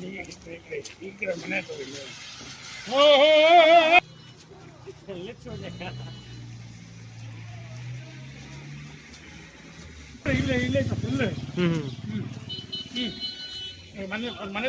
ಈ ಮನೆ ಇದೆ. ಇಲ್ಲೇ ಇಲ್ಲೇ ಫುಲ್ ಹ್ಮ್ ಮನೆ ಮನೆ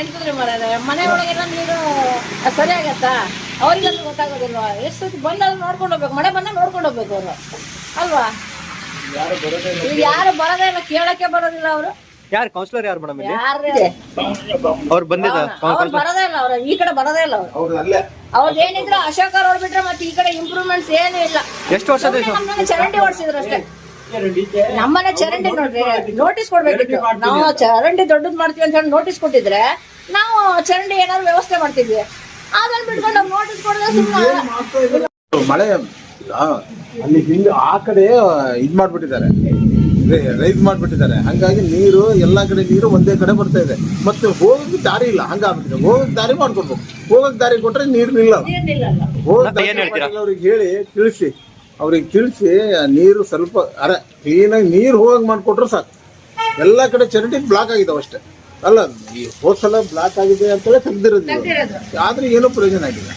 ಎಂತಂದ್ರೆ ಮರ ಮನೆ ಒಳಗೆಲ್ಲ ನೀರು ಅದ್ ಸರಿ ಆಗತ್ತಾ ಅವ್ರಿಗಂತ ಗೊತ್ತಾಗೋದಿಲ್ವಾ? ಎಷ್ಟು ಸತಿ ಬಂದಾಗ ನೋಡ್ಕೊಂಡು ಹೋಗ್ಬೇಕು. ಮಳೆ ಬಂದಾಗ ನೋಡ್ಕೊಂಡು ಹೋಗ್ಬೇಕು ಅವರು. ಅಲ್ವಾ? ಯಾರು ಬರೋದೇ ಇಲ್ಲ. ಕೇಳಕ್ಕೆ ಬರೋದಿಲ್ಲ ಅವರು. ಯಾರು ಕೌನ್ಸಿಲರ್ ಯಾರು ಮೇಡಮ್ ಇಲ್ಲಿ? ಯಾರು ಅವ್ರು ಬಂದಿದ್ದ ಅವ್ರು ಬರೋದೇ ಇಲ್ಲ ಅವ್ರು. ಈ ಕಡೆ ಬರೋದೇ ಇಲ್ಲ ಅವ್ರು. ಅವ್ರದ್ದು ಏನಿದ್ರು ಅಶೋಕ್ ಅವ್ರು ಬಿಟ್ರೆ ಮತ್ತೆ ಈ ಕಡೆ ಇಂಪ್ರೂವ್ಮೆಂಟ್ಸ್ ಏನು ಇಲ್ಲ. ಎಷ್ಟು? ನಮ್ಮನೆ ಚರಂಡಿ ಓಡಿಸಿದ್ರು ಅಷ್ಟೇ. ನಮ್ಮನೆ ಚರಂಡಿ ನೋಡ್ರಿ ನೋಟಿಸ್ ಕೊಡ್ಬೇಕಿತ್ತು. ನಾವು ಚರಂಡಿ ದೊಡ್ಡದ್ ಮಾಡ್ತೀವಿ ಅಂತ ಹೇಳಿ ನೋಟಿಸ್ ಕೊಟ್ಟಿದ್ರೆ ನಾವು ಚರಂಡಿ ಏನಾದ್ರು ವ್ಯವಸ್ಥೆ ಮಾಡ್ತಿದ್ವಿ ಅದನ್ನ ಬಿಟ್ಕೊಂಡು ನೋಟಿಸ್ ಕೊಡದ ಸುಮ್ಮನೆ ಮಳೆ ಆ, ಅಲ್ಲಿ ಹಿಂದೆ ಆ ಕಡೆ ಇದ್ ಮಾಡ್ಬಿಟ್ಟಿದ್ದಾರೆ. ರೈಸ್ ಮಾಡ್ಬಿಟ್ಟಿದ್ದಾರೆ. ಹಂಗಾಗಿ ನೀರು ಎಲ್ಲಾ ಕಡೆ ನೀರು ಒಂದೇ ಕಡೆ ಬರ್ತಾ ಇದೆ. ಮತ್ತೆ ಹೋಗಕ್ ದಾರಿ ಇಲ್ಲ. ಹಂಗಾಗ್ಬಿಟ್ಟಿದೆ. ಹೋಗಕ್ ದಾರಿ ಮಾಡ್ಕೊಬೇಕು ಹೋಗಕ್ ದಾರಿ ಕೊಟ್ರೆ ನೀರು ನಿಲ್ಲ ಹೋಗಕ್ ಮತ್ತೆ ಹೇಳ್ತೀರಾ? ಅವ್ರಿಗೆ ಹೇಳಿ ತಿಳಿಸಿ. ಅವ್ರಿಗೆ ತಿಳಿಸಿ ನೀರು ಸ್ವಲ್ಪ ಅರೆ ಕ್ಲೀನಾಗಿ ನೀರು ಹೋಗಿ ಮಾಡಿಕೊಟ್ರೆ ಸಾಕು. ಎಲ್ಲ ಕಡೆ ಚರಂಡಿ ಬ್ಲಾಕ್ ಆಗಿದಾವೆ ಅಷ್ಟೇ. ಅಲ್ಲ ಈ ಹೋದ್ ಸಲ ಬ್ಲಾಕ್ ಆಗಿದೆ ಅಂತೇಳಿ ತೆಗೆದಿರೋದು. ಆದ್ರೆ ಏನೂ ಪ್ರಯೋಜನ ಆಗಿಲ್ಲ.